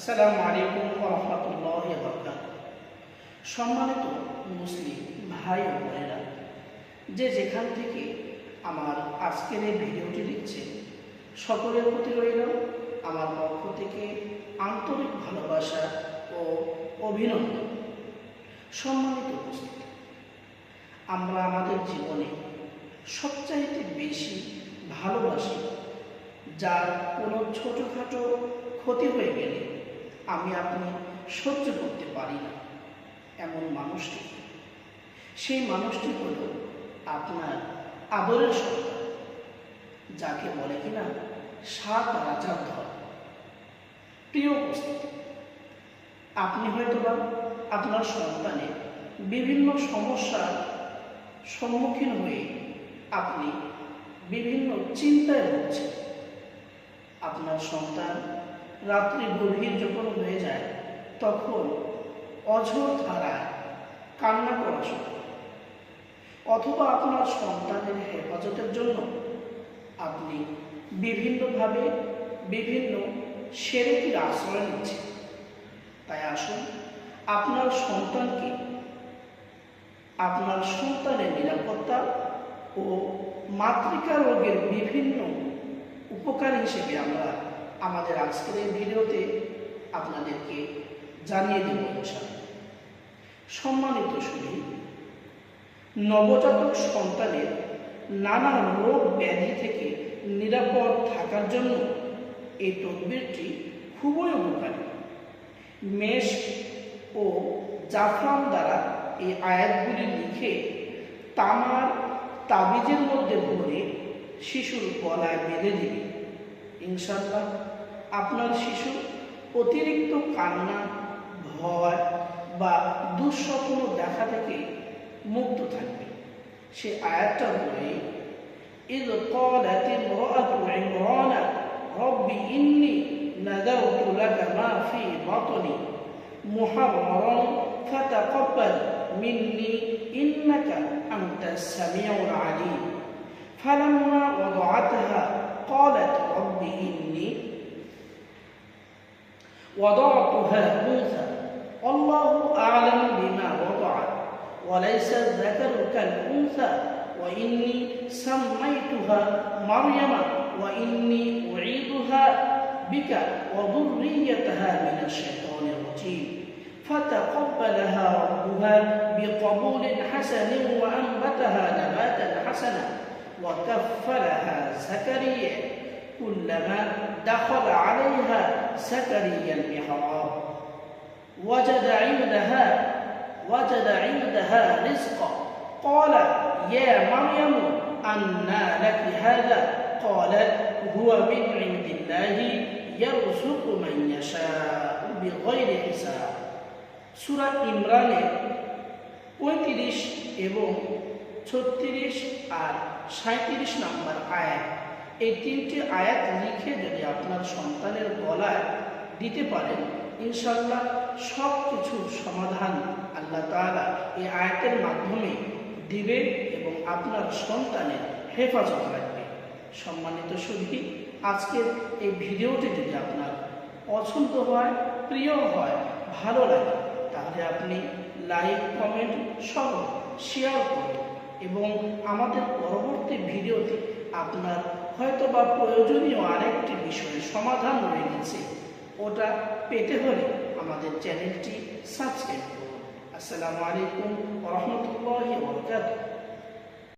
আসসালামু আলাইকুম রহমতুল্লাহ সম্মানিত মুসলিম ভাই ও বোনেরা, যে যেখান থেকে আমার আজকের এই ভিডিওটি দেখছে সকলের প্রতি রইল আমার পক্ষ থেকে আন্তরিক ভালোবাসা ও অভিনন্দন। সম্মানিত উপস্থিতি, আমরা আমাদের জীবনে সবচাইতে বেশি ভালোবাসি যার কোনো ছোটোখাটো ক্ষতি হয়ে গেলে আমি আপনি সহ্য করতে পারি না। এমন মানুষটি সেই মানুষটি হল আপনার আদরের সন্তান, যাকে বলে কিনা সাত রাজার ধর প্রিয় উপস্থিতি, আপনি হয়তোবা আপনার সন্তানের বিভিন্ন সমস্যার সম্মুখীন হয়ে আপনি বিভিন্ন চিন্তায় ভুগছেন। আপনার সন্তান রাত্রি গভীর যখন হয়ে যায়, তখন অঝোর ধারায় কান্না করা শুরু অথবা আপনার সন্তানের হেফাজতের জন্য আপনি বিভিন্নভাবে বিভিন্ন সেরেকির আশ্রয় নিচ্ছেন। তাই আসুন, আপনার সন্তানকে, আপনার সন্তানের নিরাপত্তা ও মাতৃকা রোগের বিভিন্ন উপকার হিসেবে আমরা আমাদের আজকের এই ভিডিওতে আপনাদেরকে জানিয়ে দেব ইনশাআল্লাহ। সম্মানিত শুধু নবজাতক সন্তানের নানা রোগ ব্যাধি থেকে নিরাপদ থাকার জন্য এই তদবিরটি খুবই উপকারী মেষ ও জাফরান দ্বারা এই আয়াতগুলি লিখে তামার তাবিজের মধ্যে ভরে শিশুর গলায় বেঁধে দিবে ইনশাল্লাহ আপনার শিশু অতিরিক্ত কান্না ভয় বা দুঃস্বপ্ন দেখা থেকে মুক্ত থাকবে সে আয়াতটা বলে إذ قالت امرأة عمران رب إني نذرت لك ما في بطني محررا فتقبل مني إنك أنت السميع العليم فلما وضعتها قالت رب إني وضعتها أنثى والله أعلم بما وضعت وليس الذكر كالأنثى. وإني سميتها مريم. وإني أعيدها بك. وذريتها من الشيطان الرجيم. فتقبلها ربها بقبول حسن وأنبتها نباتا حسنا. وكفلها زكريا كلما دخل عليها زكريا المحراب وجد عندها وجد عندها رزقا قال يا مريم أنى لك هذا قالت هو من عند الله يرزق من يشاء بغير حساب سورة ইমরানের পঁয়ত্রিশ এবং ছত্রিশ আর সাঁত্রিশ নম্বর আয়াত। এই তিনটি আয়াত লিখে যদি আপনার সন্তানের গলায় দিতে পারেন ইনশাল্লাহ সব কিছুর সমাধান আল্লাহ তাআলা এই আয়াতের মাধ্যমে দিবে এবং আপনার সন্তানের হেফাজত রাখবে। সম্মানিত সুধী আজকের এই ভিডিওটি যদি আপনার পছন্দ হয়, প্রিয় হয়, ভালো লাগে, তাহলে আপনি লাইক, কমেন্ট সহ শেয়ার করুন। এবং আমাদের পরবর্তী ভিডিওতে আপনার হয়তো বা প্রয়োজনীয় আরেকটি বিষয়ের সমাধান রয়ে গেছে। ওটা পেতে হলে আমাদের চ্যানেলটি সাবস্ক্রাইব করুন। আসসালামু আলাইকুম রহমতুল্লাহ বরকাত